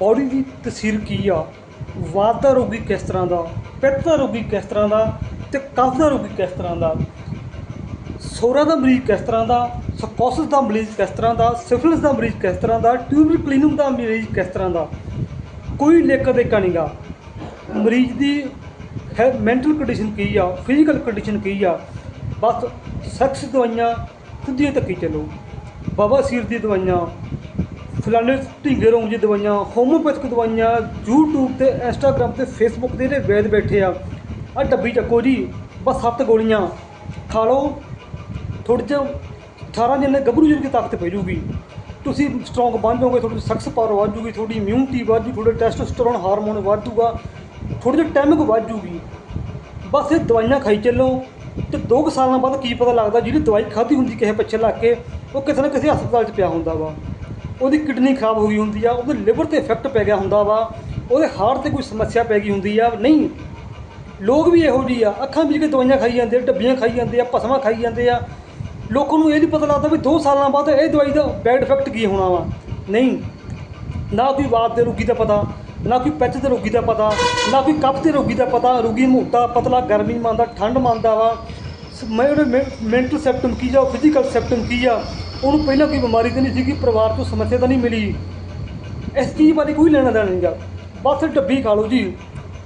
Body ਦੀ ਤਸਵੀਰ ਕੀ ਆ? ਵਾਤ ਦਾ ਰੋਗੀ ਕਿਸ ਤਰ੍ਹਾਂ ਦਾ? ਪਿੱਤ ਦਾ ਰੋਗੀ ਕਿਸ ਤਰ੍ਹਾਂ ਦਾ? ਤੇ ਕਫ ਦਾ ਰੋਗੀ ਕਿਸ ਤਰ੍ਹਾਂ ਦਾ? ਸੋਰਾ ਦਾ ਮਰੀਜ਼ ਕਿਸ ਤਰ੍ਹਾਂ ਦਾ? ਸਕੋਸਿਸ ਦਾ ਮਰੀਜ਼ ਕਿਸ ਤਰ੍ਹਾਂ ਦਾ? ਸਿਫਿਲਿਸ ਦਾ ਮਰੀਜ਼ ਕਿਸ ਤਰ੍ਹਾਂ ਦਾ? ਟਿਊਬਰ ਕਲੀਨਿੰਗ ਦਾ ਮਰੀਜ਼ ਕਿਸ ਤਰ੍ਹਾਂ ਦਾ? ਕੋਈ ਲੇਖ ਦੇਕਾ ਨਹੀਂਗਾ ਮਰੀਜ਼ ਦੀ ਹੈ ਮੈਂਟਲ ਕੰਡੀਸ਼ਨ ਕੀ ਆ? ਫਿਜ਼ੀਕਲ ਕੰਡੀਸ਼ਨ ਕੀ ਆ? ਬਸ ਸੈਕਸ ਦਵਾਈਆਂ ਸਿੱਧੀਆਂ ਤੱਕੀ ਚੱਲੋ। ਬਾਬਾ ਸੀਰ ਦੀ ਦਵਾਈਆਂ ਫਲਾਣੇ ਢੀਂਗੇ ਰੋਗ ਜੀ ਦਵਾਈਆਂ ਹੋਮੋਪੈਥਿਕ ਦਵਾਈਆਂ, YouTube ਤੇ Instagram ਤੇ Facebook ਤੇ ਜਿਹੜੇ ਵੈਦ ਬੈਠੇ ਆ ਆ ਡੱਬੀ ਚੱਕੋ ਜੀ, ਬਸ ਸੱਤ ਗੋਲੀਆਂ, ਖਾ ਲਓ, ਥੋੜ੍ਹੇ ਜਿਹਾ 18 ਦਿਨ ਗੱਭਰੂ ਜਿਹੀ ਦੀ ਤਾਕਤ ਪੈ ਜੂਗੀ ਤੁਸੀਂ ਸਟਰੋਂਗ ਬਣ ਜਾਓਗੇ, ਤੁਹਾਡੀ ਸੈਕਸ ਪਾਵਰ ਵੱਧ ਜੂਗੀ ਤੁਹਾਡੀ ਇਮਿਊਨਿਟੀ ਵੱਧ ਜੂ ਤੁਹਾਡੇ ਟੈਸਟੋਸਟੇਰੋਨ ਹਾਰਮੋਨ ਵੱਧ ਜੂਗਾ ਥੋੜ੍ਹੇ ਜਿਹਾ ਟਾਈਮਿੰਗ ਵੱਧ ਜੂਗੀ ਬਸ ਇਹ ਦਵਾਈਆਂ ਖਾਈ ਚੱਲੋ, ਤੇ 2 ਸਾਲਾਂ ਬਾਅਦ ਕੀ ਪਤਾ ਲੱਗਦਾ, ਜਿਹੜੀ ਦਵਾਈ ਖਾਧੀ ਹੁੰਦੀ ਕਿਸੇ ਪਿੱਛੇ ਲੱਗ ਕੇ, ਉਹ ਕਿਸੇ ਨਾ ਕਿਸੇ ਹਸਪਤਾਲ 'ਚ ਪਿਆ ਹੁੰਦਾ ਵਾ। ਉਹਦੀ ਕਿਡਨੀ ਖਰਾਬ ਹੋ ਗਈ ਹੁੰਦੀ ਆ, ਉਹਦੇ ਲਿਵਰ ਤੇ ਇਫੈਕਟ ਪੈ ਗਿਆ ਹੁੰਦਾ ਵਾ, ਉਹਦੇ ਹਾਰਟ ਤੇ ਕੋਈ ਸਮੱਸਿਆ ਪੈ ਗਈ ਹੁੰਦੀ ਆ, ਨਹੀਂ। ਲੋਕ ਵੀ ਇਹੋ ਜਿਹੀ ਆ, ਅੱਖਾਂ ਵਿੱਚ ਕੇ ਦਵਾਈਆਂ ਖਾਈ ਜਾਂਦੇ ਆ, ਡੱਬੀਆਂ ਖਾਈ ਜਾਂਦੇ ਆ ਭਸਮਾਂ ਖਾਈ ਜਾਂਦੇ ਆ। ਲੋਕਾਂ ਨੂੰ ਇਹ ਨਹੀਂ ਪਤਾ ਲੱਗਦਾ ਵੀ 2 ਸਾਲਾਂ ਬਾਅਦ ਇਹ ਦਵਾਈ ਦਾ ਬੈਡ ਇਫੈਕਟ ਕੀ ਹੋਣਾ ਵਾ। ਨਹੀਂ, ਨਾ ਕੋਈ ਵਾਤ ਦੇ ਰੋਗੀ ਦਾ ਪਤਾ, ਨਾ ਕੋਈ ਪੈਚ ਦੇ ਰੋਗੀ ਦਾ ਪਤਾ, ਨਾ ਕੋਈ ਕੱਪ ਦੇ ਰੋਗੀ ਦਾ ਪਤਾ, ਰੋਗੀ ਮੋਟਾ, ਪਤਲਾ, ਗਰਮੀ ਮੰਨਦਾ, ਠੰਡ ਮੰਨਦਾ ਵਾ। ਸ- ਮੈਂ ਮੈਂਟਲ ਸਿਪਟਮ ਕੀ ਜਾਂ ਫਿਜ਼ੀਕਲ ਸਿਪਟਮ ਕੀ ਆ? ਉਹਨੂੰ ਪਹਿਲਾਂ ਕੋਈ ਬਿਮਾਰੀ ਤਾਂ ਨਹੀਂ ਸੀਗੀ, ਪਰਿਵਾਰ ਤੋਂ ਸਮੱਸਿਆ ਤਾਂ ਨਹੀਂ ਮਿਲੀ। ਇਸ ਚੀਜ਼ ਬਾਰੇ ਕੋਈ ਲੈਣਾ ਦੇਣਾ ਨਹੀਂਗਾ। ਬਸ ਡੱਬੀ ਖਾ ਲਓ ਜੀ।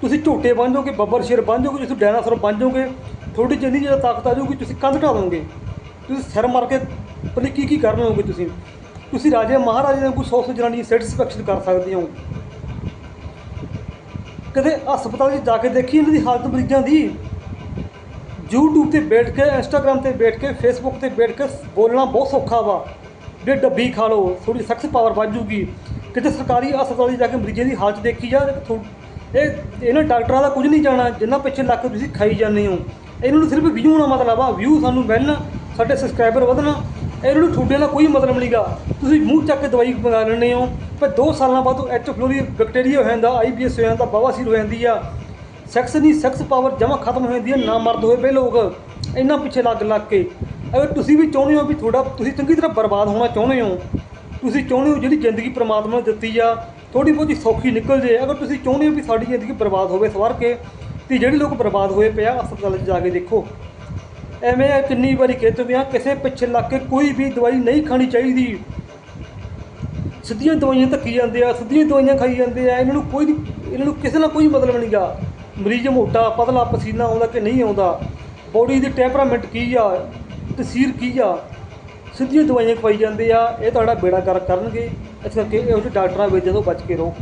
ਤੁਸੀਂ ਝੋਟੇ ਬਣ ਜਾਓਗੇ, ਬੱਬਰ ਸ਼ੇਰ ਬਣ ਜਾਓਗੇ, ਤੁਸੀਂ ਡਾਇਨਾਸੌਰ ਬਣ ਜਾਓਗੇ, ਤੁਹਾਡੀ ਜਿੰਨੀ ਜਿਹੜਾ ਤਾਕਤ ਆ ਜਾਊਗੀ, ਤੁਸੀਂ ਕੰਧ ਢਾ ਦੋਗੇ ਤੁਸੀਂ ਸਿਰ ਮਾਰ ਕੇ ਪਤਾ ਕੀ ਕੀ ਕਰ ਲਓਗੇ ਤੁਸੀਂ। ਤੁਸੀਂ ਰਾਜੇ ਮਹਾਰਾਜੇ ਨੂੰ ਕੋਈ ਸੌ ਸੌ ਜਨਾਨੀ ਸੈਟੀਸਫੈਕਸ਼ਨ ਕਰ ਸਕਦੇ ਹੋ। ਕਦੇ ਹਸਪਤਾਲ 'ਚ ਜਾ ਕੇ ਦੇਖੀ ਇਹਨਾਂ ਦੀ ਹਾਲਤ ਮਰੀਜ਼ਾਂ ਦੀ? YouTube ਤੇ ਬੈਠ ਕੇ, Instagram ਤੇ ਬੈਠ ਕੇ, Facebook ਤੇ ਬੈਠ ਕੇ ਬੋਲਣਾ ਬਹੁਤ ਸੌਖਾ ਵਾ। ਜੇ ਡੱਬੀ ਖਾ ਲਓ ਥੋੜੀ ਸਖਤ ਪਾਵਰ ਵੱਧ ਜੂਗੀ ਕਿਤੇ ਸਰਕਾਰੀ ਹਸਪਤਾਲ 'ਚ ਜਾ ਕੇ ਮਰੀਜ਼ਾਂ ਦੀ ਹਾਲਤ ਦੇਖੀ ਜਾ ਥੋ- ਇਹ, ਇਹਨਾਂ ਡਾਕਟਰਾਂ ਦਾ ਕੁਝ ਨਹੀਂ ਜਾਣਾ, ਜਿੰਨਾ ਪਿੱਛੇ ਲੱਗ ਕੇ ਤੁਸੀਂ ਖਾਈ ਜਾਂਦੇ ਹੋ। ਇਹਨਾਂ ਨੂੰ ਸਿਰਫ ਵਿਊ ਨਾਲ ਮਤਲਬ ਆ ਵਿਊ ਸਾਨੂੰ ਮਿਲਣ, ਸਾਡੇ ਸਬਸਕ੍ਰਾਈਬਰ ਵਧਣ। ਇਹਨਾਂ ਨੂੰ ਤੁਹਾਡੇ ਦਾ ਕੋਈ ਮਤਲਬ ਨਹੀਂਗਾ ਤੁਸੀਂ ਮੂੰਹ ਚੱਕ ਕੇ ਦਵਾਈ ਮੰਗਾ ਲੈਂਦੇ ਹੋ। ਪਰ 2 ਸਾਲਾਂ ਬਾਅਦ ਐਚ ਫਲੋਰੀ ਬੈਕਟੀਰੀਆ ਹੋ ਜਾਂਦਾ ਆਈਬੀਐਸ ਹੋ ਜਾਂਦਾ ਬਵਾਸੀਰ ਹੋ ਜਾਂਦੀ ਆ। ਸੈਕਸ ਨਹੀਂ ਸੈਕਸ ਪਾਵਰ ਜਮਾ ਖਤਮ ਹੋ ਜਾਂਦੀ ਹੈ, ਨਾ ਮਰਦ ਹੋਏ ਪਏ ਲੋਕ। ਇੰਨਾ ਪਿੱਛੇ ਲੱਗ ਲੱਗ ਕੇ। ਅਗਰ ਤੁਸੀਂ ਵੀ ਚਾਹੁੰਦੇ ਹੋ ਵੀ ਤੁਹਾਡਾ, ਤੁਸੀਂ ਚੰਗੀ ਤਰ੍ਹਾਂ ਬਰਬਾਦ ਹੋਣਾ ਚਾਹੁੰਦੇ ਹੋ, ਤੁਸੀਂ ਚਾਹੁੰਦੇ ਹੋ ਜਿਹੜੀ ਜ਼ਿੰਦਗੀ ਪ੍ਰਮਾਤਮਾ ਨੇ ਦਿੱਤੀ ਆ ਥੋੜੀ ਬਹੁਤੀ ਸੌਖੀ ਨਿਕਲ ਜੇ। ਅਗਰ ਤੁਸੀਂ ਚਾਹੁੰਦੇ ਹੋ ਵੀ ਸਾਡੀ ਜ਼ਿੰਦਗੀ ਬਰਬਾਦ ਹੋਵੇ ਸਵਾਰ ਕੇ, ਤੇ ਜਿਹੜੇ ਲੋਕ ਬਰਬਾਦ ਹੋਏ ਪਿਆ ਹਸਪਤਾਲ 'ਚ ਜਾ ਕੇ ਦੇਖੋ। ਐਵੇਂ ਕਿੰਨੀ ਵਾਰੀ ਕਹਿ ਚੁੱਕੇ ਕਿਸੇ ਪਿੱਛੇ ਲੱਗ ਕੇ ਕੋਈ ਵੀ ਦਵਾਈ ਨਹੀਂ ਖਾਣੀ ਚਾਹੀਦੀ। ਸਿੱਧੀਆਂ ਦਵਾਈਆਂ ਧੱਕੀ ਜਾਂਦੇ ਆ, ਸਿੱਧੀਆਂ ਦਵਾਈਆਂ ਖਾਈ ਜਾਂਦੇ ਆ, ਇਹਨਾਂ ਨੂੰ ਕੋਈ ਇਹਨਾਂ ਨੂੰ ਕਿਸੇ ਨਾਲ ਕੋਈ ਮਤਲਬ ਨਹੀਂਗਾ ਮਰੀਜ਼ ਮੋਟਾ, ਪਤਲਾ ਪਸੀਨਾ ਆਉਂਦਾ ਕਿ ਨਹੀਂ ਆਉਂਦਾ? ਬੋਡੀ ਦੀ ਟੈਂਪਰਾਮੈਂਟ ਕੀ ਆ? ਤਸੀਰ ਕੀ ਆ? ਸਿੱਧੀਆਂ ਦਵਾਈਆਂ ਖਵਾਈ ਜਾਂਦੇ ਆ, ਇਹ ਤੁਹਾਡਾ ਬੇੜਾ ਕਰ ਕਰਨਗੇ। ਇਸ ਕਰਕੇ ਇਹੋ ਜਿਹੇ ਡਾਕਟਰਾਂ ਵਿੱਚ ਜਦੋਂ ਬਚ ਕੇ ਰਹੋ।